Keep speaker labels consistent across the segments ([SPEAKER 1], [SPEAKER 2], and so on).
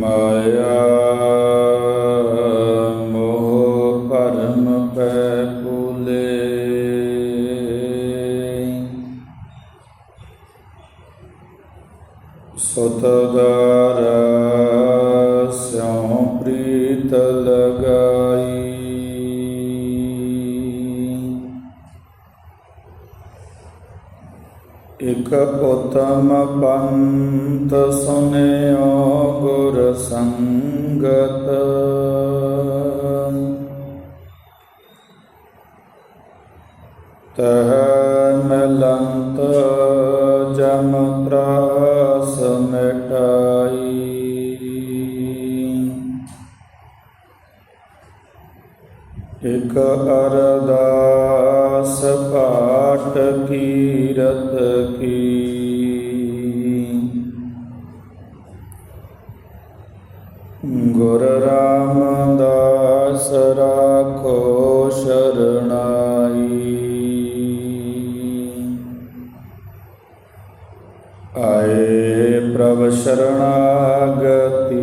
[SPEAKER 1] ਮਾਇਆ ਤਹ ਮਲੰਤ ਜਮ ਤਰਾਸ ਮਿਟਾਈ। ਇਕ ਅਰਦਾਸ ਪਾਠ ਕੀਰਤ ਕੀ। ਗੁਰ ਰਾਮਦਾਸ ਰਾਖੋ ਸ਼ਰਣਾਈ ਆਏ ਪ੍ਰਭ ਸ਼ਰਣਾਗਤੀ।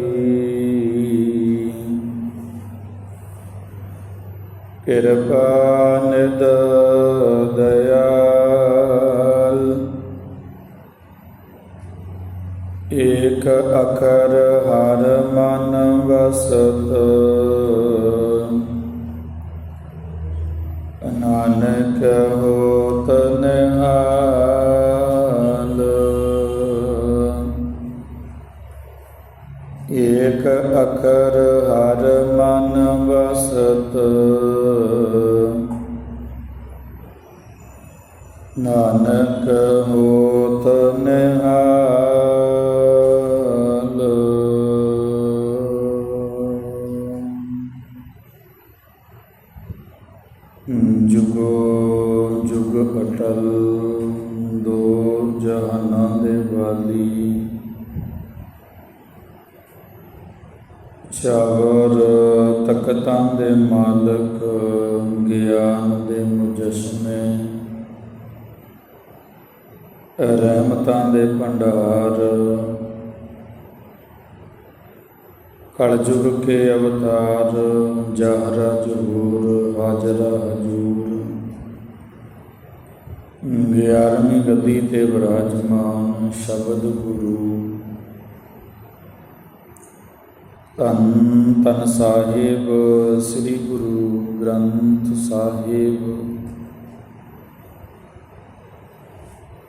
[SPEAKER 1] ਕਿਰਪਾ ਨਿਦ ਦਇਆਲ। ਏਕ ਅਖਰ ਹਰ ਮਨ ਵਸਤ। ਨਾਨਕ ਹੋ ਏਕ ਅਖਰ ਰਹਿਮਤਾਂ ਦੇ ਭੰਡਾਰ। ਕਲਯੁਗ ਕੇ ਅਵਤਾਰ, ਜਹਰਾ ਜਹੂਰ ਹਾਜ਼ਰਾ ਹਜੂਰ। ਗਿਆਰਵੀਂ ਗੱਦੀ ਤੇ ਵਿਰਾਜਮਾਨ ਸ਼ਬਦ ਗੁਰੂ। ਧੰਨ ਧੰਨ ਸਾਹਿਬ, ਸ੍ਰੀ ਗੁਰੂ ਗ੍ਰੰਥ ਸਾਹਿਬ।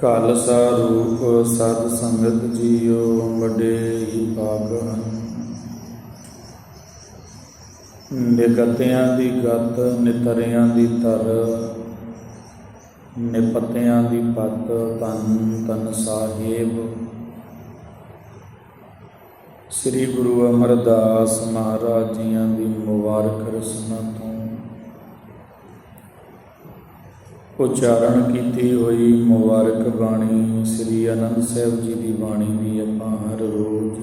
[SPEAKER 1] ਖਾਲਸਾ ਰੂਪ ਸਤ ਸੰਗਤ ਜੀਓ, ਵੱਡੇ ਹੀ ਪਾਪ ਹਨ ਨਿਗਤਿਆਂ ਦੀ ਗਤ, ਨਿਤਰਿਆਂ ਦੀ ਤਰ, ਨਿਪਤਿਆਂ ਦੀ ਪਤ ਤਨ ਤਨ ਸਾਹਿਬ। ਸ੍ਰੀ ਗੁਰੂ ਅਮਰਦਾਸ ਮਹਾਰਾਜ ਜੀਆਂ ਦੀ ਮੁਬਾਰਕ ਰਸਨਾ ਤੋਂ ਉਚਾਰਨ ਕੀਤੀ ਹੋਈ ਮੁਬਾਰਕ ਬਾਣੀ ਸ੍ਰੀ ਅਨੰਦ ਸਾਹਿਬ ਜੀ ਦੀ ਬਾਣੀ ਦੀ ਆਪਾਂ ਹਰ ਰੋਜ਼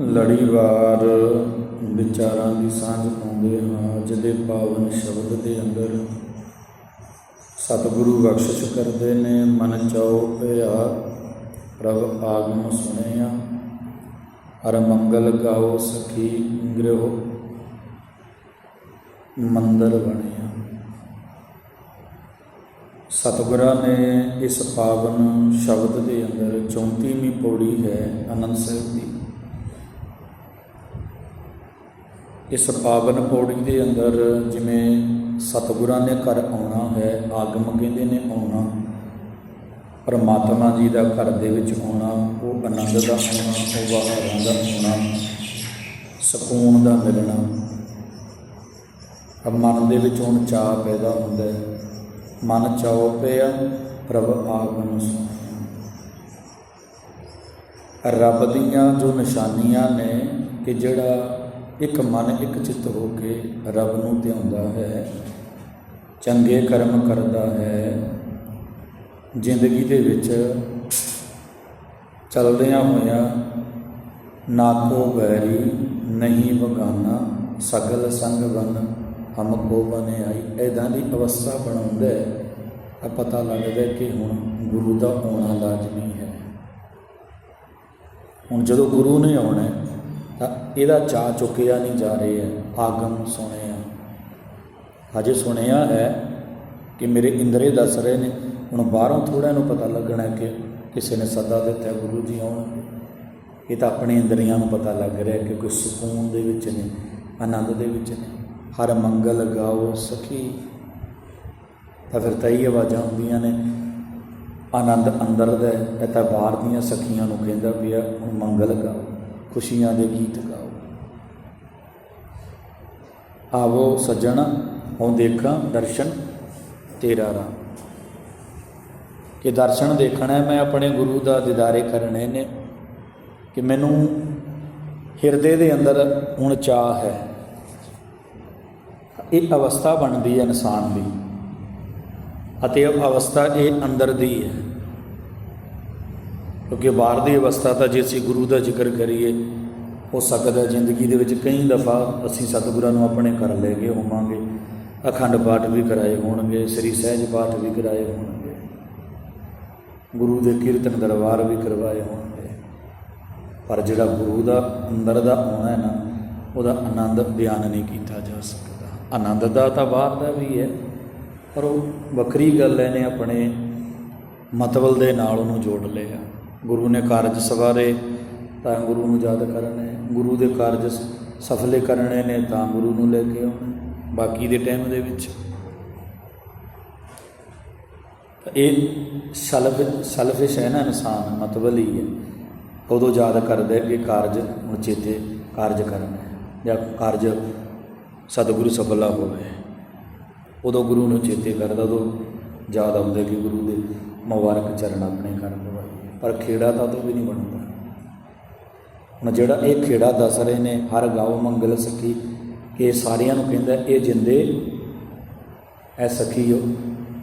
[SPEAKER 1] ਲੜੀਵਾਰ ਵਿਚਾਰਾਂ ਦੀ ਸਾਂਝ ਪਾਉਂਦੇ ਹਾਂ, ਜਿਹਦੇ ਪਾਵਨ ਸ਼ਬਦ ਦੇ ਅੰਦਰ ਸਤਿਗੁਰੂ ਬਖਸ਼ਿਸ਼ ਕਰਦੇ ਨੇ, ਮਨ ਚਾਉ ਪਿਆ ਪ੍ਰਭ ਆਗਮ ਸੁਣਿਆ, ਹਰ ਮੰਗਲ ਗਾਓ ਸਖੀ ਗ੍ਰਹਿ, ਮੰਦਰ ਬਣੇ ਸਤਿਗੁਰਾਂ ਨੇ ਇਸ ਪਾਵਨ ਸ਼ਬਦ ਦੇ ਅੰਦਰ 34ਵੀਂ ਪੌੜੀ ਹੈ ਆਨੰਦ ਸਾਹਿਬ ਦੀ। ਇਸ ਪਾਵਨ ਪੌੜੀ ਦੇ ਅੰਦਰ ਜਿਵੇਂ ਸਤਿਗੁਰਾਂ ਨੇ ਘਰ ਆਉਣਾ ਹੈ, ਆਗਮ ਕਹਿੰਦੇ ਨੇ ਆਉਣਾ। ਪਰਮਾਤਮਾ ਜੀ ਦਾ ਘਰ ਦੇ ਵਿੱਚ ਆਉਣਾ, ਉਹ ਆਨੰਦ ਦਾ ਆਉਣਾ, ਉਹ ਬਾਹਰਾਂ ਦਾ ਆਉਣਾ, ਸਕੂਨ ਦਾ ਮਿਲਣਾ। ਮਨ ਦੇ ਵਿੱਚ ਹੁਣ ਚਾਹ ਪੈਦਾ ਹੁੰਦਾ ਹੈ। ਮਨ ਚਾਉ ਪਿਆ ਪ੍ਰਭ ਆਗਮਨ ਸੁਣਿਆ ਰੱਬ ਦੀਆਂ ਜੋ ਨਿਸ਼ਾਨੀਆਂ ਨੇ ਕਿ ਜਿਹੜਾ ਇੱਕ ਮਨ ਇੱਕ ਚਿੱਤ ਹੋ ਕੇ ਰੱਬ ਨੂੰ ਧਿਆਉਂਦਾ ਹੈ, ਚੰਗੇ ਕਰਮ ਕਰਦਾ ਹੈ, ਜ਼ਿੰਦਗੀ ਦੇ ਵਿੱਚ ਚੱਲਦਿਆਂ ਹੋਇਆਂ ਨਾ ਕੋ ਬੈਰੀ ਨਹੀਂ ਵਗਾਨਾ ਸਗਲ ਸੰਗ ਬਨ। ਹਮ ਕੋ ਬਨੇ ਆਈ ਐਦਾਂ ਦੀ ਅਵਸਥਾ ਬਣਾਉਂਦਾ ਹੈ ਤਾਂ ਪਤਾ ਲੱਗਦਾ ਕਿ ਹੁਣ ਗੁਰੂ ਦਾ ਆਉਣਾ ਲਾਜ਼ਮੀ ਹੈ। ਹੁਣ ਜਦੋਂ ਗੁਰੂ ਨੇ ਆਉਣਾ ਤਾਂ ਇਹਦਾ ਚਾਅ ਚੁੱਕਿਆ ਨਹੀਂ ਜਾ ਰਿਹਾ ਆਗਮ ਸੁਣਿਆ। ਹਜੇ ਸੁਣਿਆ ਹੈ ਕਿ ਮੇਰੇ ਇੰਦਰੇ ਦੱਸ ਰਹੇ ਨੇ, ਹੁਣ ਬਾਹਰੋਂ ਥੋੜਾ ਨੂੰ ਪਤਾ ਲੱਗਣਾ ਕਿ ਕਿਸੇ ਨੇ ਸੱਦਾ ਦਿੱਤਾ ਗੁਰੂ ਜੀ ਆਉਣਗੇ ਇਹ ਤਾਂ ਆਪਣੇ ਇੰਦਰੀਆਂ ਨੂੰ ਪਤਾ ਲੱਗ ਰਿਹਾ ਕਿ ਕੋਈ ਸਕੂਨ ਦੇ ਵਿੱਚ ਨੇ, ਆਨੰਦ ਦੇ ਵਿੱਚ ਨੇ। ਹਰ ਮੰਗਲ ਗਾਓ ਸਖੀ। ਤਾਂ ਫਿਰ ਤਈ ਆਵਾਜ਼ਾਂ ਹੁੰਦੀਆਂ ਨੇ, ਆਨੰਦ ਅੰਦਰ ਦਾ ਇਹ ਤਾਂ ਬਾਹਰ ਦੀਆਂ ਸਖੀਆਂ ਨੂੰ ਕਹਿੰਦਾ ਵੀ ਆ, ਹੁਣ ਮੰਗਲ ਗਾਓ, ਖੁਸ਼ੀਆਂ ਦੇ ਗੀਤ ਗਾਓ। ਆਵੋ ਸੱਜਣ, ਹੁਣ ਦੇਖਾਂ ਦਰਸ਼ਨ ਤੇਰਾ ਰਾਮ ਕਿ ਦਰਸ਼ਨ ਦੇਖਣਾ ਮੈਂ ਆਪਣੇ ਗੁਰੂ ਦਾ ਦੀਦਾਰੇ ਕਰਨੇ ਨੇ, ਕਿ ਮੈਨੂੰ ਹਿਰਦੇ ਦੇ ਅੰਦਰ ਹੁਣ ਚਾਹ ਹੈ। ਇਹ ਅਵਸਥਾ ਬਣਦੀ ਹੈ ਇਨਸਾਨ ਦੀ। ਅਤੇ ਇਹ ਅਵਸਥਾ ਇਹ ਅੰਦਰ ਦੀ ਹੈ। ਕਿਉਂਕਿ ਬਾਹਰ ਦੀ ਅਵਸਥਾ ਤਾਂ ਜੇ ਅਸੀਂ ਗੁਰੂ ਦਾ ਜ਼ਿਕਰ ਕਰੀਏ, ਹੋ ਸਕਦਾ ਜ਼ਿੰਦਗੀ ਦੇ ਵਿੱਚ ਕਈ ਦਫਾ ਅਸੀਂ ਸਤਿਗੁਰਾਂ ਨੂੰ ਆਪਣੇ ਘਰ ਲੈ ਕੇ ਹੋਵਾਂਗੇ। ਅਖੰਡ ਪਾਠ ਵੀ ਕਰਾਏ ਹੋਣਗੇ, ਸ੍ਰੀ ਸਹਿਜ ਪਾਠ ਵੀ ਕਰਾਏ ਹੋਣਗੇ। ਗੁਰੂ ਦੇ ਕੀਰਤਨ ਦਰਬਾਰ ਵੀ ਕਰਵਾਏ ਹੋਣਗੇ। ਪਰ ਜਿਹੜਾ ਗੁਰੂ ਦਾ ਅੰਦਰ ਦਾ ਆਉਣਾ ਹੈ ਨਾ, ਉਹਦਾ ਆਨੰਦ ਬਿਆਨ ਨਹੀਂ ਕੀਤਾ ਜਾ ਸਕਦਾ। ਆਨੰਦ ਦਾ ਤਾਂ ਬਾਹਰ ਦਾ ਵੀ ਹੈ, ਪਰ ਉਹ ਵੱਖਰੀ ਗੱਲ ਹੈ ਨੇ ਆਪਣੇ ਮਤਵਲ ਦੇ ਨਾਲ ਉਹਨੂੰ ਜੋੜ ਲਿਆ। ਗੁਰੂ ਨੇ ਕਾਰਜ ਸਵਾਰੇ, ਤਾਂ ਗੁਰੂ ਨੂੰ ਯਾਦ ਕਰਨੇ ਗੁਰੂ ਦੇ ਕਾਰਜ ਸਫਲੇ ਕਰਨੇ ਨੇ, ਤਾਂ ਗੁਰੂ ਨੂੰ ਲੈ ਕੇ ਆਉਣਾ ਬਾਕੀ ਦੇ ਟਾਈਮ ਦੇ ਵਿੱਚ ਇਹ ਸਲਫ, ਸਲਫਿਸ਼ ਹੈ ਨਾ ਇਨਸਾਨ, ਮਤਵਲ ਹੀ ਹੈ। ਉਦੋਂ ਯਾਦ ਕਰਦਾ ਕਿ ਕਾਰਜ, ਹੁਣ ਚੇਤੇ ਕਾਰਜ ਕਰਨਾ ਜਾਂ ਕਾਰਜ ਸਤਿਗੁਰੂ ਸਫਲਾ ਹੋਵੇ। ਉਦੋਂ ਗੁਰੂ ਨੂੰ ਚੇਤੇ ਕਰਦਾ ਉਦੋਂ ਯਾਦ ਆਉਂਦਾ ਕਿ ਗੁਰੂ ਦੇ ਮੁਬਾਰਕ ਚਰਨ ਆਪਣੇ ਕਰ ਪਵਾਈਏ। ਪਰ ਖੇੜਾ ਤਾਂ ਉਦੋਂ ਵੀ ਨਹੀਂ ਬਣਦਾ। ਹੁਣ ਜਿਹੜਾ ਇਹ ਖੇੜਾ ਦੱਸ ਰਹੇ ਨੇ, ਹਰ ਗਾਉ ਮੰਗਲ ਸਖੀ ਕਿ ਸਾਰਿਆਂ ਨੂੰ ਕਹਿੰਦਾ, ਇਹ ਜਿੰਦੇ ਐ ਸਖੀਓ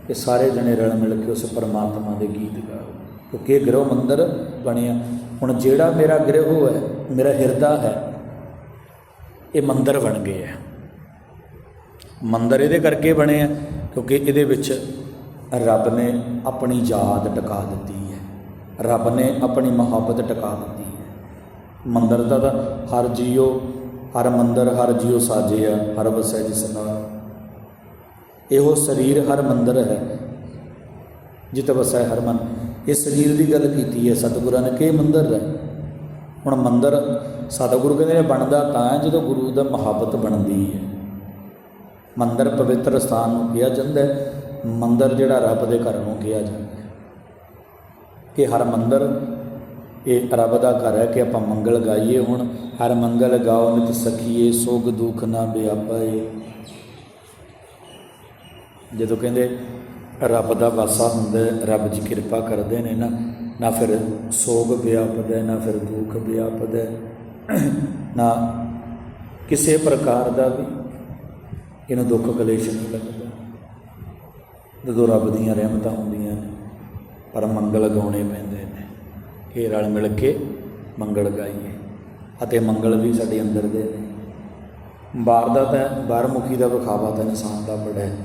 [SPEAKER 1] ਕਿ ਸਾਰੇ ਜਣੇ ਰਲ ਮਿਲ ਕੇ ਉਸ ਪਰਮਾਤਮਾ ਦੇ ਗੀਤ ਗਾਓ। ਕਿਉਂਕਿ ਇਹ ਗ੍ਰਹਿ ਮੰਦਰ ਬਣਿਆ। ਹੁਣ ਜਿਹੜਾ ਮੇਰਾ ਗ੍ਰਹਿ ਹੈ, ਮੇਰਾ ਹਿਰਦਾ ਹੈ, ਇਹ ਮੰਦਰ ਬਣ ਗਏ ਹੈ। ਮੰਦਰ ਇਹਦੇ ਕਰਕੇ ਬਣੇ ਆ, ਕਿਉਂਕਿ ਇਹਦੇ ਵਿੱਚ ਰੱਬ ਨੇ ਆਪਣੀ ਯਾਦ ਟਿਕਾ ਦਿੱਤੀ ਹੈ। ਰੱਬ ਨੇ ਆਪਣੀ ਮੁਹੱਬਤ ਟਿਕਾ ਦਿੱਤੀ ਹੈ। ਮੰਦਰ ਦਾ ਤਾਂ ਹਰ ਜੀਓ, ਹਰ ਮੰਦਰ, ਹਰ ਜੀਉ ਸਾਜਿਆ ਹਰ ਵਸੈ ਜਿਸ ਨਾਲ ਇਹੋ ਸਰੀਰ ਹਰ ਮੰਦਰ ਹੈ। ਜਿਤ ਵਸੈ ਹਰ ਮਨ। ਇਹ ਸਰੀਰ ਦੀ ਗੱਲ ਕੀਤੀ ਹੈ, ਸਤਿਗੁਰਾਂ ਨੇ ਕਿ ਮੰਦਰ ਹੈ? ਹੁਣ ਮੰਦਰ ਸਤਿਗੁਰੂ ਕਹਿੰਦੇ ਨੇ ਬਣਦਾ ਤਾਂ ਜਦੋਂ ਗੁਰੂ ਦਾ ਮੁਹੱਬਤ ਬਣਦੀ ਹੈ। ਮੰਦਰ ਪਵਿੱਤਰ ਸਥਾਨ ਨੂੰ ਕਿਹਾ ਜਾਂਦਾ ਹੈ ਮੰਦਰ ਜਿਹੜਾ ਰੱਬ ਦੇ ਘਰ ਨੂੰ ਕਿਹਾ ਜਾਂਦਾ ਹੈ। ਕਿ ਹਰ ਮੰਦਰ ਇਹ ਰੱਬ ਦਾ ਘਰ ਹੈ ਕਿ ਆਪਾਂ ਮੰਗਲ ਗਾਈਏ ਹੁਣ ਹਰ ਮੰਗਲ ਗਾਓ ਨਿਤ ਸਖੀਏ ਸੋਗ ਦੁਖ ਨਾ ਬਿਆਪਾਏ ਜਦੋਂ ਕਹਿੰਦੇ ਰੱਬ ਦਾ ਵਾਸਾ ਹੁੰਦਾ ਰੱਬ ਜੀ ਕਿਰਪਾ ਕਰਦੇ ਨੇ ਨਾ ਨਾ ਫਿਰ ਸੋਗ ਵਿਆਪਦਾ ਹੈ, ਨਾ ਫਿਰ ਦੁੱਖ ਵਿਆਪਦਾ ਨਾ ਕਿਸੇ ਪ੍ਰਕਾਰ ਦਾ ਵੀ ਇਹਨੂੰ ਦੁੱਖ ਕਲੇਸ਼ ਨਹੀਂ ਲੱਗਦਾ। ਜਦੋਂ ਰੱਬ ਦੀਆਂ ਰਹਿਮਤਾਂ ਹੁੰਦੀਆਂ ਨੇ, ਪਰ ਮੰਗਲ ਗਾਉਣੇ ਪੈਂਦੇ ਨੇ। ਇਹ ਰਲ ਮਿਲ ਕੇ ਮੰਗਲ ਗਾਈਏ ਅਤੇ ਮੰਗਲ ਵੀ ਸਾਡੇ ਅੰਦਰ ਦੇ ਨੇ। ਬਾਹਰ ਦਾ ਤਾਂ ਬਾਹਰਮੁਖੀ ਦਾ ਵਿਖਾਵਾ ਤਾਂ ਇਨਸਾਨ ਦਾ ਬੜਾ ਹੈ।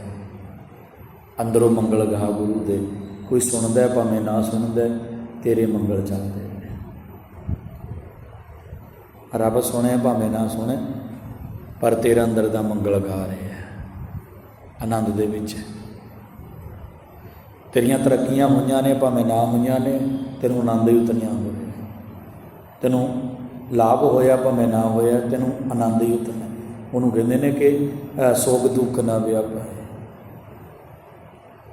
[SPEAKER 1] ਅੰਦਰੋਂ ਮੰਗਲ ਗਾ ਗੁਰੂ ਦੇ। ਕੋਈ ਸੁਣਦਾ ਹੈ, ਭਾਵੇਂ ਨਾ ਸੁਣਦਾ ਤੇਰੇ ਮੰਗਲ ਚੱਲਦੇ ਨੇ। ਰੱਬ ਸੁਣੇ ਭਾਵੇਂ ਨਾ ਸੁਣੇ ਪਰ ਤੇਰਾ ਅੰਦਰ ਦਾ ਮੰਗਲ ਗਾ ਰਿਹਾ ਆਨੰਦ ਦੇ ਵਿੱਚ ਹੈ। ਤੇਰੀਆਂ ਤਰੱਕੀਆਂ ਹੋਈਆਂ ਨੇ, ਭਾਵੇਂ ਨਾ ਹੋਈਆਂ ਨੇ, ਤੈਨੂੰ ਆਨੰਦ ਹੀ ਉਤਰਿਆ ਹੋ ਰਿਹਾ ਤੈਨੂੰ ਲਾਭ ਹੋਇਆ, ਭਾਵੇਂ ਨਾ ਹੋਇਆ, ਤੈਨੂੰ ਆਨੰਦ ਹੀ ਉਤਰਨਾ ਉਹਨੂੰ ਕਹਿੰਦੇ ਨੇ ਕਿ ਸੋਗ ਦੁੱਖ ਨਾ ਵਿਆਪਾਏ।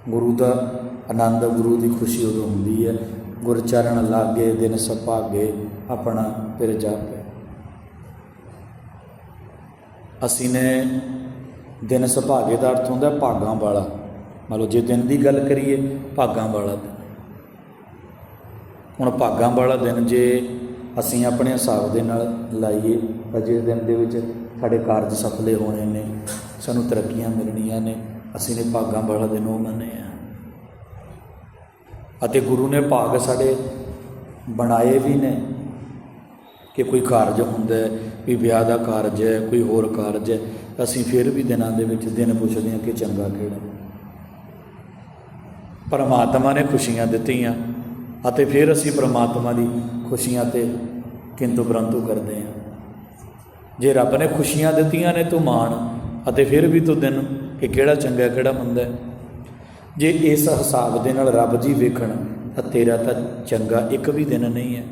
[SPEAKER 1] ਗੁਰੂ ਦਾ ਆਨੰਦ, ਗੁਰੂ ਦੀ ਖੁਸ਼ੀ ਉਦੋਂ ਹੁੰਦੀ ਹੈ, ਗੁਰ ਚਰਨ ਲਾਗੇ, ਦਿਨ ਸੁਭਾਗੇ ਆਪਣਾ ਫਿਰ ਜਾਪੇ। ਅਸੀਂ ਨੇ ਦਿਨ ਸੁਭਾਗੇ ਦਾ ਅਰਥ ਹੁੰਦਾ ਭਾਗਾਂ ਵਾਲਾ। ਮੰਨ ਲਓ ਜੇ ਦਿਨ ਦੀ ਗੱਲ ਕਰੀਏ ਭਾਗਾਂ ਵਾਲਾ ਦਿਨ। ਹੁਣ ਭਾਗਾਂ ਵਾਲਾ ਦਿਨ ਜੇ ਅਸੀਂ ਆਪਣੇ ਹਿਸਾਬ ਦੇ ਨਾਲ ਲਾਈਏ, ਤਾਂ ਜਿਸ ਦਿਨ ਦੇ ਵਿੱਚ ਸਾਡੇ ਕਾਰਜ ਸਫਲੇ ਹੋਣੇ ਨੇ, ਸਾਨੂੰ ਤਰੱਕੀਆਂ ਮਿਲਣੀਆਂ ਨੇ, ਅਸੀਂ ਨੇ ਭਾਗਾਂ ਵਾਲਾ ਦਿਨ ਉਹ ਮੰਨਿਆ ਅਤੇ ਗੁਰੂ ਨੇ ਭਾਗ ਸਾਡੇ ਬਣਾਏ ਵੀ ਨੇ, ਕਿ ਕੋਈ ਕਾਰਜ ਹੁੰਦਾ ਹੈ, ਵੀ ਵਿਆਹ ਦਾ ਕਾਰਜ ਹੈ, ਕੋਈ ਹੋਰ ਕਾਰਜ ਹੈ ਅਸੀਂ ਫਿਰ ਵੀ ਦਿਨਾਂ ਦੇ ਵਿੱਚ ਦਿਨ ਪੁੱਛਦੇ ਹਾਂ ਕਿ ਚੰਗਾ ਕਿਹੜਾ। ਪਰਮਾਤਮਾ ਨੇ ਖੁਸ਼ੀਆਂ ਦਿੱਤੀਆਂ ਅਤੇ ਫਿਰ ਅਸੀਂ ਪਰਮਾਤਮਾ ਦੀ ਖੁਸ਼ੀਆਂ ਤੇ ਕਿੰਤੂ ਪਰੰਤੂ ਕਰਦੇ ਹਾਂ। ਜੇ ਰੱਬ ਨੇ ਖੁਸ਼ੀਆਂ ਦਿੱਤੀਆਂ ਨੇ ਤੂੰ ਮਾਣ ਅਤੇ ਫਿਰ ਵੀ ਤੂੰ ਦਿਨ ਕਿ ਕਿਹੜਾ ਚੰਗਾ ਕਿਹੜਾ ਮੰਦਾ ਹੈ। ਜੇ ਇਸ ਹਿਸਾਬ ਦੇ ਨਾਲ ਰੱਬ ਜੀ ਵੇਖਣ ਤਾਂ ਤੇਰਾ ਤਾਂ ਚੰਗਾ ਇੱਕ ਵੀ ਦਿਨ ਨਹੀਂ ਹੈ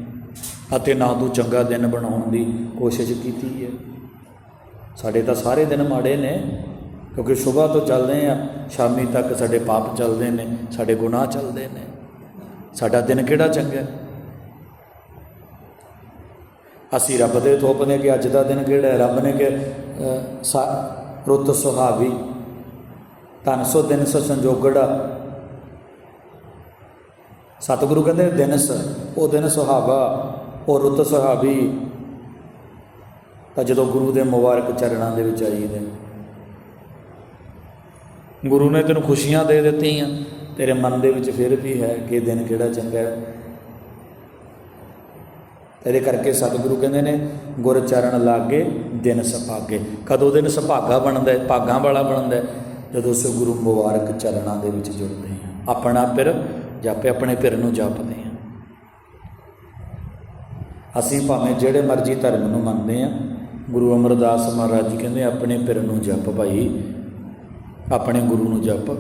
[SPEAKER 1] ਅਤੇ ਨਾ ਤੂੰ ਚੰਗਾ ਦਿਨ ਬਣਾਉਣ ਦੀ ਕੋਸ਼ਿਸ਼ ਕੀਤੀ ਹੈ। ਸਾਡੇ ਤਾਂ ਸਾਰੇ ਦਿਨ ਮਾੜੇ ਨੇ, ਕਿਉਂਕਿ ਸਵੇਰ ਤੋਂ ਚੱਲਦੇ ਆ, ਸ਼ਾਮੀ ਤੱਕ ਸਾਡੇ ਪਾਪ ਚੱਲਦੇ ਨੇ, ਸਾਡੇ ਗੁਨਾਹ ਚੱਲਦੇ ਨੇ। ਸਾਡਾ ਦਿਨ ਕਿਹੜਾ ਚੰਗਾ ਅਸੀਂ ਰੱਬ ਦੇ ਥੋਪਦੇ ਕਿ ਅੱਜ ਦਾ ਦਿਨ ਕਿਹੜਾ ਹੈ? ਰੱਬ ਨੇ ਕਿ ਸਾ- ਰੁੱਤ ਸੁਹਾਵੀ, ਧਨ ਸੋ ਦਿਨ ਸੋ ਸੰਜੋਗੜਾ। ਸਤਿਗੁਰੂ ਕਹਿੰਦੇ ਦਿਨ ਸ, ਉਹ ਦਿਨ ਸੁਹਾਵਾ, ਉਹ ਰੁੱਤ ਸੁਹਾਵੀ। ਤਾਂ ਜਦੋਂ ਗੁਰੂ ਦੇ ਮੁਬਾਰਕ ਚਰਨਾਂ ਦੇ ਵਿੱਚ ਆਈਦੇ ਗੁਰੂ ਨੇ ਤੈਨੂੰ ਖੁਸ਼ੀਆਂ ਦੇ ਦਿੱਤੀਆਂ, ਤੇਰੇ ਮਨ ਦੇ ਵਿੱਚ ਫਿਰ ਵੀ ਹੈ ਕਿ ਦਿਨ ਕਿਹੜਾ ਚੰਗਾ ਹੈ। ਇਹਦੇ ਕਰਕੇ ਸਤਿਗੁਰੂ ਕਹਿੰਦੇ ਨੇ, ਗੁਰ ਚਰਨ ਲਾਗੇ, ਦਿਨ ਸੁਭਾਗੇ ਕਦੋਂ ਦਿਨ ਸੁਭਾਗਾ ਬਣਦਾ ਹੈ? ਭਾਗਾਂ ਵਾਲਾ ਬਣਦਾ ਹੈ? ਜਦੋਂ ਉਸ ਗੁਰੂ ਮੁਬਾਰਕ ਚਰਨਾਂ ਦੇ ਵਿੱਚ ਜੁੜਦੇ ਹਾਂ ਆਪਣਾ ਪਿਰ ਜਾਪੇ, ਆਪਣੇ ਪਿਰ ਨੂੰ ਜਾਪਦੇ ਹਾਂ ਅਸੀਂ ਭਾਵੇਂ ਜਿਹੜੇ ਮਰਜ਼ੀ ਧਰਮ ਨੂੰ ਮੰਨਦੇ ਹਾਂ ਗੁਰੂ ਅਮਰਦਾਸ ਮਹਾਰਾਜ ਜੀ ਕਹਿੰਦੇ, ਆਪਣੇ ਪਿਰ ਨੂੰ ਜਪ ਭਾਈ, ਆਪਣੇ ਗੁਰੂ ਨੂੰ ਜਪ।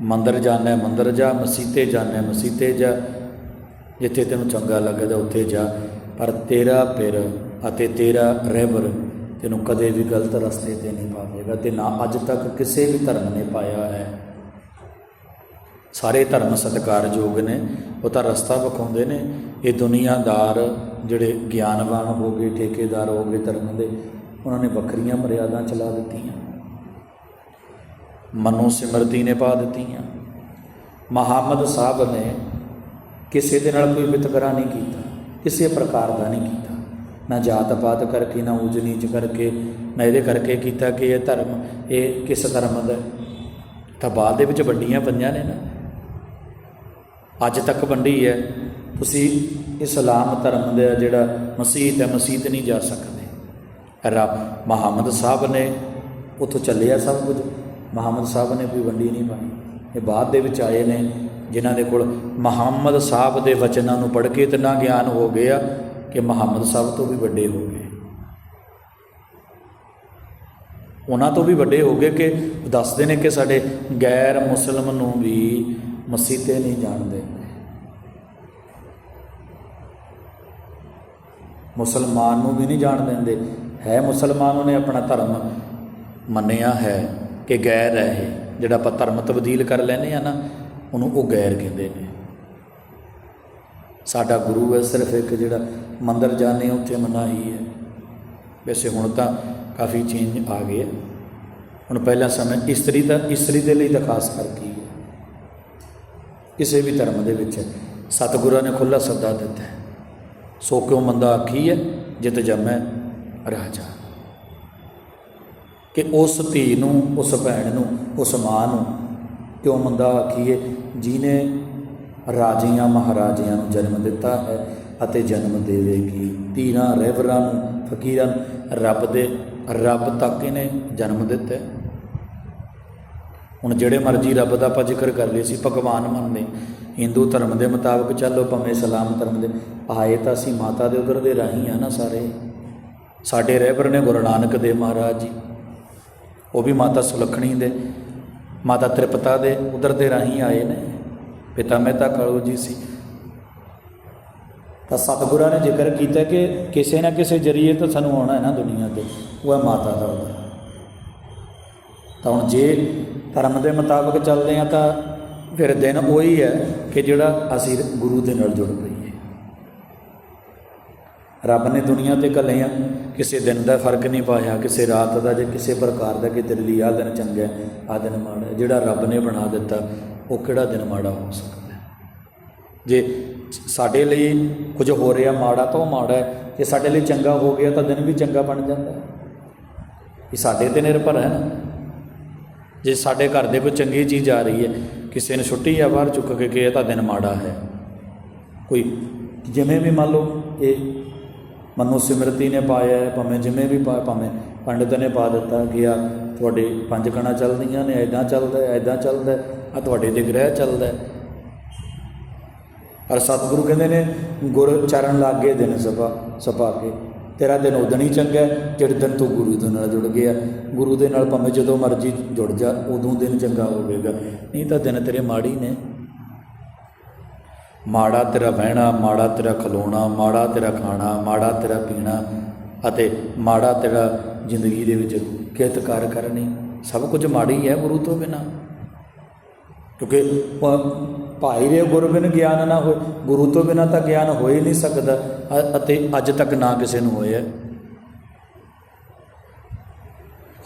[SPEAKER 1] ਮੰਦਰ ਜਾਣਾ ਹੈ, ਮੰਦਰ ਜਾ, ਮਸੀਤੇ ਜਾਣਾ ਹੈ, ਮਸੀਤੇ ਜਾ। ਜਿੱਥੇ ਤੈਨੂੰ ਚੰਗਾ ਲੱਗਦਾ, ਉੱਥੇ ਜਾ। ਪਰ ਤੇਰਾ ਪਿਰ ਅਤੇ ਤੇਰਾ ਰਹਿਬਰ ਤੈਨੂੰ ਕਦੇ ਵੀ ਗਲਤ ਰਸਤੇ ਤੇ ਨਹੀਂ ਪਾਵੇਗਾ। ਤੇ ਨਾ ਅੱਜ ਤੱਕ ਕਿਸੇ ਵੀ ਧਰਮ ਨੇ ਪਾਇਆ ਹੈ। ਸਾਰੇ ਧਰਮ ਸਤਿਕਾਰਯੋਗ ਨੇ। ਉਹ ਤਾਂ ਰਸਤਾ ਵਿਖਾਉਂਦੇ ਨੇ। ਇਹ ਦੁਨੀਆਦਾਰ ਜਿਹੜੇ ਗਿਆਨਵਾਨ ਹੋ ਗਏ, ਠੇਕੇਦਾਰ ਹੋ ਗਏ ਧਰਮ ਦੇ, ਉਹਨਾਂ ਨੇ ਵੱਖਰੀਆਂ ਮਰਿਆਦਾ ਚਲਾ ਦਿੱਤੀਆਂ। ਮਨੋ ਸਿਮਰਤੀ ਨੇ ਪਾ ਦਿੱਤੀਆਂ। ਮੁਹੰਮਦ ਸਾਹਿਬ ਨੇ ਕਿਸੇ ਦੇ ਨਾਲ ਕੋਈ ਵਿਤਕਰਾ ਨਹੀਂ ਕੀਤਾ, ਕਿਸੇ ਪ੍ਰਕਾਰ ਦਾ ਨਹੀਂ ਕੀਤਾ। ਨਾ ਜਾਤ ਪਾਤ ਕਰਕੇ, ਨਾ ਊਚ ਨੀਚ ਕਰਕੇ, ਨਾ ਇਹਦੇ ਕਰਕੇ ਕੀਤਾ ਕਿ ਇਹ ਧਰਮ, ਇਹ ਕਿਸ ਧਰਮ ਦਾ ਤਾਂ ਬਾਅਦ ਦੇ ਵਿੱਚ ਵੱਡੀਆਂ ਪੰਜਾਂ ਨੇ ਨਾ। ਅੱਜ ਤੱਕ ਵੰਡੀ ਹੈ। ਤੁਸੀਂ ਇਸਲਾਮ ਧਰਮ ਦਾ ਜਿਹੜਾ ਮਸੀਤ ਹੈ ਮਸੀਤ ਨਹੀਂ ਜਾ ਸਕਦੇ। ਰੱਬ ਮੁਹੰਮਦ ਸਾਹਿਬ ਨੇ ਉੱਥੋਂ ਚੱਲਿਆ ਸਭ ਕੁਝ। ਮੁਹੰਮਦ ਸਾਹਿਬ ਨੇ ਕੋਈ ਵੰਡੀ ਨਹੀਂ ਪਾਈ। ਇਹ ਬਾਅਦ ਦੇ ਵਿੱਚ ਆਏ ਨੇ, ਜਿਨ੍ਹਾਂ ਦੇ ਕੋਲ ਮੁਹੰਮਦ ਸਾਹਿਬ ਦੇ ਵਚਨਾਂ ਨੂੰ ਪੜ੍ਹ ਕੇ ਇਤਨਾ ਗਿਆਨ ਹੋ ਗਿਆ ਕਿ ਮੁਹੰਮਦ ਸਾਹਿਬ ਤੋਂ ਵੀ ਵੱਡੇ ਹੋ ਗਏ। ਉਹਨਾਂ ਤੋਂ ਵੀ ਵੱਡੇ ਹੋ ਗਏ ਕਿ ਦੱਸਦੇ ਨੇ ਕਿ ਸਾਡੇ ਗੈਰ ਮੁਸਲਮ ਨੂੰ ਵੀ ਮਸੀਤੇ ਨਹੀਂ ਜਾਣਦੇ। ਮੁਸਲਮਾਨ ਨੂੰ ਵੀ ਨਹੀਂ ਜਾਣ ਦਿੰਦੇ। ਹੈ ਮੁਸਲਮਾਨ ਉਹਨੇ ਆਪਣਾ ਧਰਮ ਮੰਨਿਆ ਹੈ ਕਿ ਗੈਰ ਹੈ ਇਹ। ਜਿਹੜਾ ਆਪਾਂ ਧਰਮ ਤਬਦੀਲ ਕਰ ਲੈਨੇ ਆ ਨਾ, ਉਹਨੂੰ ਉਹ ਗੈਰ ਕਹਿੰਦੇ ਨੇ। ਸਾਡਾ ਗੁਰੂ ਹੈ ਸਿਰਫ ਇੱਕ ਜਿਹੜਾ ਮੰਦਰ ਜਾਣੇ ਉੱਥੇ ਮਨਾਹੀ ਹੈ। ਵੈਸੇ ਹੁਣ ਤਾਂ ਕਾਫੀ ਚੇਂਜ ਆ ਗਏ ਹੁਣ ਪਹਿਲਾ ਸਮੇਂ ਇਸਤਰੀ ਦਾ ਇਸਤਰੀ ਦੇ ਲਈ ਤਾਂ ਖਾਸ ਕਰਕੇ ਹੈ ਕਿਸੇ ਵੀ ਧਰਮ ਦੇ ਵਿੱਚ ਸਤਿਗੁਰਾਂ ਨੇ ਖੁੱਲਾ ਸੱਦਾ ਦਿੱਤਾ ਹੈ। ਸੋ ਕਿਉ ਮੰਦਾ ਆਖੀ ਹੈ ਜਿਤ ਜਮੈ ਰਾਜਾ। ਕਿ ਉਸ ਧੀ ਨੂੰ, ਉਸ ਭੈਣ ਨੂੰ, ਉਸ ਮਾਂ ਨੂੰ ਕਿਉਂ ਮੰਦਾ ਆਖੀਏ ਜਿਨੇ ਰਾਜਿਆਂ ਮਹਾਰਾਜਿਆਂ ਨੂੰ ਜਨਮ ਦਿੱਤਾ ਹੈ ਅਤੇ ਜਨਮ ਦੇਵੇਗੀ। ਧੀਰਾਂ ਰਹਿਬਰਾਂ ਨੂੰ, ਫਕੀਰਾਂ ਨੂੰ ਰੱਬ ਦੇ, ਰੱਬ ਤੱਕ ਇਹਨੇ ਜਨਮ ਦਿੱਤਾ ਹੁਣ ਜਿਹੜੇ ਮਰਜ਼ੀ ਰੱਬ ਦਾ ਆਪਾਂ ਜ਼ਿਕਰ ਕਰ ਲਏ ਸੀ ਭਗਵਾਨ ਮੰਨਦੇ ਹਿੰਦੂ ਧਰਮ ਦੇ ਮੁਤਾਬਕ ਚੱਲੋ, ਭਾਵੇਂ ਇਸਲਾਮ ਧਰਮ ਦੇ। ਆਏ ਤਾਂ ਅਸੀਂ ਮਾਤਾ ਦੇ ਉਧਰ ਦੇ ਰਾਹੀਂ ਆ ਨਾ ਸਾਰੇ। ਸਾਡੇ ਰਹਿਬਰ ਨੇ ਗੁਰੂ ਨਾਨਕ ਦੇਵ ਮਹਾਰਾਜ ਜੀ। ਉਹ ਵੀ ਮਾਤਾ ਸੁਲੱਖਣੀ ਦੇ, ਮਾਤਾ ਤ੍ਰਿਪਤਾ ਦੇ ਉਧਰ ਦੇ ਰਾਹੀਂ ਆਏ ਨੇ। ਪਿਤਾ ਮਹਿਤਾ ਕਾਲੂ ਜੀ ਸੀ। ਤਾਂ ਸਤਿਗੁਰਾਂ ਨੇ ਜ਼ਿਕਰ ਕੀਤਾ ਕਿ ਕਿਸੇ ਨਾ ਕਿਸੇ ਜਰੀਏ ਤਾਂ ਸਾਨੂੰ ਆਉਣਾ ਹੈ ਨਾ ਦੁਨੀਆ ਤੇ। ਉਹ ਹੈ ਮਾਤਾ ਦਾ ਉਦਰ ਤਾਂ ਹੁਣ ਜੇ ਧਰਮ ਦੇ ਮੁਤਾਬਕ ਚੱਲਦੇ ਆ ਤਾਂ ਫਿਰ ਦਿਨ ਉਹੀ ਹੈ ਕਿ ਜਿਹੜਾ ਅਸੀਂ ਗੁਰੂ ਦੇ ਨਾਲ ਜੁੜ ਪਈਏ ਰੱਬ ਨੇ ਦੁਨੀਆ ਤੇ ਘੱਲੇ ਕਿਸੇ ਦਿਨ ਦਾ ਫ਼ਰਕ ਨਹੀਂ ਪਾਇਆ, ਕਿਸੇ ਰਾਤ ਦਾ ਜਾਂ ਕਿਸੇ ਪ੍ਰਕਾਰ ਦਾ ਕਿ ਤੇਰੇ ਲਈ ਆਹ ਦਿਨ ਚੰਗਾ ਹੈ, ਆਹ ਦਿਨ ਮਾੜਾ ਜਿਹੜਾ ਰੱਬ ਨੇ ਬਣਾ ਦਿੱਤਾ, ਉਹ ਕਿਹੜਾ ਦਿਨ ਮਾੜਾ ਹੋ ਸਕਦਾ ਜੇ ਸਾਡੇ ਲਈ ਕੁਝ ਹੋ ਰਿਹਾ ਮਾੜਾ ਤਾਂ ਉਹ ਮਾੜਾ ਹੈ, ਜੇ ਸਾਡੇ ਲਈ ਚੰਗਾ ਹੋ ਗਿਆ ਤਾਂ ਦਿਨ ਵੀ ਚੰਗਾ ਬਣ ਜਾਂਦਾ ਹੈ। ਇਹ ਸਾਡੇ ਤੇ ਨਿਰਭਰ ਹੈ ਨਾ। ਜੇ ਸਾਡੇ ਘਰ ਦੇ ਕੋਈ ਚੰਗੀ ਚੀਜ਼ ਆ ਰਹੀ ਹੈ ਕਿਸੇ ਨੇ ਛੁੱਟੀ ਆ ਬਾਹਰ ਚੁੱਕ ਕੇ ਕਿ ਇਹ ਤਾਂ ਦਿਨ ਮਾੜਾ ਹੈ। ਕੋਈ ਜਿਵੇਂ ਵੀ ਮੰਨ ਲਓ ਇਹ ਮਨੋ ਸਿਮਰਤੀ ਨੇ ਪਾਇਆ ਹੈ ਭਾਵੇਂ ਜਿਵੇਂ ਵੀ ਪਾ, ਭਾਵੇਂ ਪੰਡਿਤ ਨੇ ਪਾ ਦਿੱਤਾ ਕਿ ਆ ਤੁਹਾਡੇ ਪੰਜ ਕਣਾ ਚੱਲਦੀਆਂ ਨੇ ਐਦਾਂ ਚੱਲਦਾ ਹੈ ਐਦਾਂ ਚੱਲਦਾ, ਆ ਤੁਹਾਡੇ ਦੇ ਗ੍ਰਹਿ ਚੱਲਦਾ। ਹੈ ਪਰ ਸਤਿਗੁਰੂ ਕਹਿੰਦੇ ਨੇ, ਗੁਰ ਚਰਨ ਲਾਗੇ ਦਿਨ ਸਭਾ ਸਭਾ ਕੇ। ਤੇਰਾ ਦਿਨ ਉਦਣ ਹੀ ਚੰਗਾ ਜਿਹੜੇ ਦਿਨ ਤੂੰ ਗੁਰੂ ਦੇ ਨਾਲ ਜੁੜ ਗਿਆ। ਗੁਰੂ ਦੇ ਨਾਲ ਭਾਵੇਂ ਜਦੋਂ ਮਰਜ਼ੀ ਜੁੜ ਜਾ, ਉਦੋਂ ਦਿਨ ਚੰਗਾ ਹੋਵੇਗਾ। ਨਹੀਂ ਤਾਂ ਦਿਨ ਤੇਰੇ ਮਾੜੀ ਨੇ। ਮਾੜਾ ਤੇਰਾ ਬਹਿਣਾ ਮਾੜਾ ਤੇਰਾ ਖਲੋਣਾ, ਮਾੜਾ ਤੇਰਾ ਖਾਣਾ, ਮਾੜਾ ਤੇਰਾ ਪੀਣਾ ਅਤੇ ਮਾੜਾ ਤੇਰਾ ਜ਼ਿੰਦਗੀ ਦੇ ਵਿੱਚ ਕਿਰਤਕਾਰ ਕਰਨੀ ਸਭ ਕੁਝ ਮਾੜੀ ਹੈ ਗੁਰੂ ਤੋਂ ਬਿਨਾ। ਕਿਉਂਕਿ ਭਾਈ ਰੇ ਗੁਰੂ ਬਿਨ ਗਿਆਨ ਨਾ ਹੋਏ, ਗੁਰੂ ਤੋਂ ਬਿਨਾ ਤਾਂ ਗਿਆਨ ਹੋ ਹੀ ਨਹੀਂ ਸਕਦਾ ਅਤੇ ਅੱਜ ਤੱਕ ਨਾ ਕਿਸੇ ਨੂੰ ਹੋਇਆ।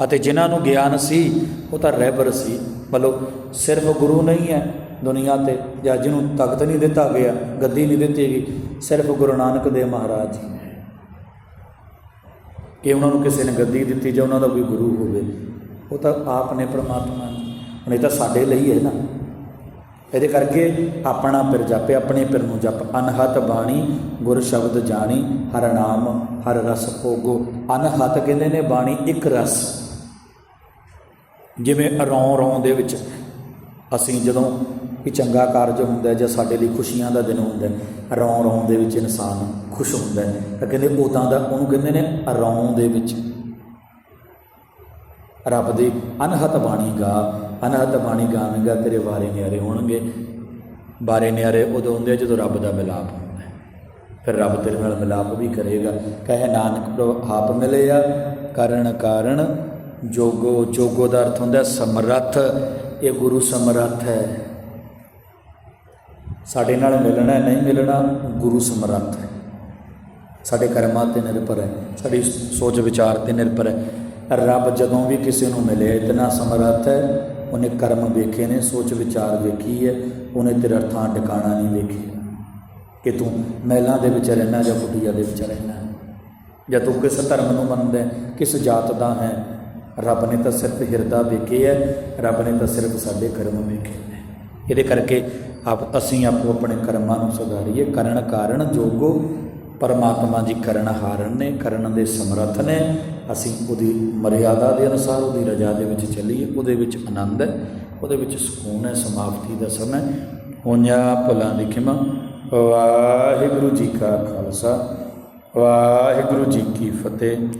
[SPEAKER 1] ਅਤੇ ਜਿਨ੍ਹਾਂ ਨੂੰ ਗਿਆਨ ਸੀ, ਉਹ ਤਾਂ ਰਹਿਬਰ ਸੀ। ਮਤਲਬ ਸਿਰਫ ਗੁਰੂ ਨਹੀਂ ਹੈ ਦੁਨੀਆ ਤੇ, ਜਾਂ ਜਿਹਨੂੰ ਤਖਤ ਨਹੀਂ ਦਿੱਤਾ ਗਿਆ, ਗੱਦੀ ਨਹੀਂ ਦਿੱਤੀ ਗਈ, ਸਿਰਫ ਗੁਰੂ ਨਾਨਕ ਦੇਵ ਮਹਾਰਾਜ ਜੀ ਕਿ ਉਹਨਾਂ ਨੂੰ ਕਿਸੇ ਨੇ ਗੱਦੀ ਦਿੱਤੀ ਜਾਂ ਉਹਨਾਂ ਦਾ ਕੋਈ ਗੁਰੂ ਹੋਵੇ, ਉਹ ਤਾਂ ਆਪ ਨੇ ਪ੍ਰਮਾਤਮਾ ਨੇ। ਹੁਣ ਇਹ ਤਾਂ ਸਾਡੇ ਲਈ ਹੈ ਨਾ। ਇਹਦੇ ਕਰਕੇ ਆਪਣਾ ਪਿਰ ਜਾਪੇ, ਆਪਣੇ ਪਿਰ ਨੂੰ ਜਪ। ਅਨਹਤ ਬਾਣੀ, ਗੁਰ ਸ਼ਬਦ ਜਾਣੀ, ਹਰ ਨਾਮ, ਹਰ ਰਸ ਭੋਗੋ। ਅਨਹਤ ਕਹਿੰਦੇ ਨੇ ਬਾਣੀ ਇੱਕ ਰਸ। ਜਿਵੇਂ ਰੌਂ ਰੌਂ ਦੇ ਵਿੱਚ ਅਸੀਂ ਜਦੋਂ ਵੀ ਚੰਗਾ ਕਾਰਜ ਹੁੰਦਾ ਜਾਂ ਸਾਡੇ ਲਈ ਖੁਸ਼ੀਆਂ ਦਾ ਦਿਨ ਹੁੰਦਾ ਹੈ, ਰੌਂ ਰੌਂ ਦੇ ਵਿੱਚ ਇਨਸਾਨ ਖੁਸ਼ ਹੁੰਦਾ ਤਾਂ ਕਹਿੰਦੇ ਉਦਾਂ ਦਾ ਉਹਨੂੰ ਕਹਿੰਦੇ ਨੇ ਰੌਂ ਦੇ ਵਿੱਚ। ਰੱਬ ਦੀ ਅਨਹਤ ਬਾਣੀ ਗਾ, ਅਨਹਤ ਬਾਣੀ ਗਾਵੇਂਗਾ, ਤੇਰੇ ਵਾਰੇ ਨਿਆਰੇ ਹੋਣਗੇ। ਬਾਰੇ ਨਿਆਰੇ ਉਦੋਂ ਹੁੰਦੇ ਆ ਜਦੋਂ ਰੱਬ ਦਾ ਮਿਲਾਪ ਹੁੰਦਾ ਫਿਰ ਰੱਬ ਤੇਰੇ ਨਾਲ ਮਿਲਾਪ ਵੀ ਕਰੇਗਾ। ਕਹੇ ਨਾਨਕ ਪ੍ਰਭ, ਆਪ ਮਿਲਿਆ ਕਰਨ ਕਾਰਨ ਜੋਗੋ ਜੋਗੋ ਦਾ ਅਰਥ ਹੁੰਦਾ ਸਮਰੱਥ। ਇਹ ਗੁਰੂ ਸਮਰੱਥ ਹੈ। ਸਾਡੇ ਨਾਲ ਮਿਲਣਾ ਨਹੀਂ ਮਿਲਣਾ, ਗੁਰੂ ਸਮਰੱਥ ਹੈ। ਸਾਡੇ ਕਰਮਾਂ ਤੇ ਨਿਰਭਰ ਹੈ। ਸਾਡੀ ਸੋਚ ਵਿਚਾਰ ਤੇ ਨਿਰਭਰ ਹੈ। ਰੱਬ ਜਦੋਂ ਵੀ ਕਿਸੇ ਨੂੰ ਮਿਲਿਆ ਇਤਨਾ ਸਮਰੱਥ ਹੈ, ਉਹਨੇ ਕਰਮ ਵੇਖੇ ਨੇ, ਸੋਚ ਵਿਚਾਰ ਵੇਖੀ ਹੈ, ਉਹਨੇ ਤੇਰਾ ਥਾਂ ਟਿਕਾਣਾ ਨਹੀਂ ਵੇਖਿਆ। ਕਿ ਤੂੰ ਮਹਿਲਾਂ ਦੇ ਵਿੱਚ ਰਹਿਣਾ ਜਾਂ ਕੁਟੀਆ ਦੇ ਵਿੱਚ ਰਹਿਣਾ? ਜਾਂ ਤੂੰ ਕਿਸ ਧਰਮ ਨੂੰ ਮੰਨਦਾ ਕਿਸ ਜਾਤ ਦਾ ਹੈ? ਰੱਬ ਨੇ ਤਾਂ ਸਿਰਫ ਹਿਰਦਾ ਵੇਖੇ ਹੈ, ਰੱਬ ਨੇ ਤਾਂ ਸਿਰਫ ਸਾਡੇ ਕਰਮ ਵੇਖੇ ਨੇ। ਇਹਦੇ ਕਰਕੇ ਆਪ ਅਸੀਂ ਆਪੋ ਆਪਣੇ ਕਰਮਾਂ ਨੂੰ ਸੁਧਾਰੀਏ। ਕਰਨ ਕਾਰਨ ਜੋਗੋ, ਪਰਮਾਤਮਾ ਜੀ ਕਰਨ ਹਾਰਨ ਨੇ, ਕਰਨ ਦੇ ਸਮਰੱਥ ਨੇ ਅਸੀਂ ਉਹਦੀ ਮਰਿਆਦਾ ਦੇ ਅਨੁਸਾਰ ਉਹਦੀ ਰਜਾ ਦੇ ਵਿੱਚ ਚੱਲੀਏ। ਉਹਦੇ ਵਿੱਚ ਆਨੰਦ ਹੈ। ਉਹਦੇ ਵਿੱਚ ਸਕੂਨ ਹੈ। ਸਮਾਪਤੀ ਦਾ ਸਮਾਂ ਹੋਈਆਂ ਭੁੱਲਾਂ ਦੀ ਵਾਹਿਗੁਰੂ ਜੀ ਕਾ ਖਾਲਸਾ। ਵਾਹਿਗੁਰੂ ਜੀ ਕੀ ਫਤਿਹ।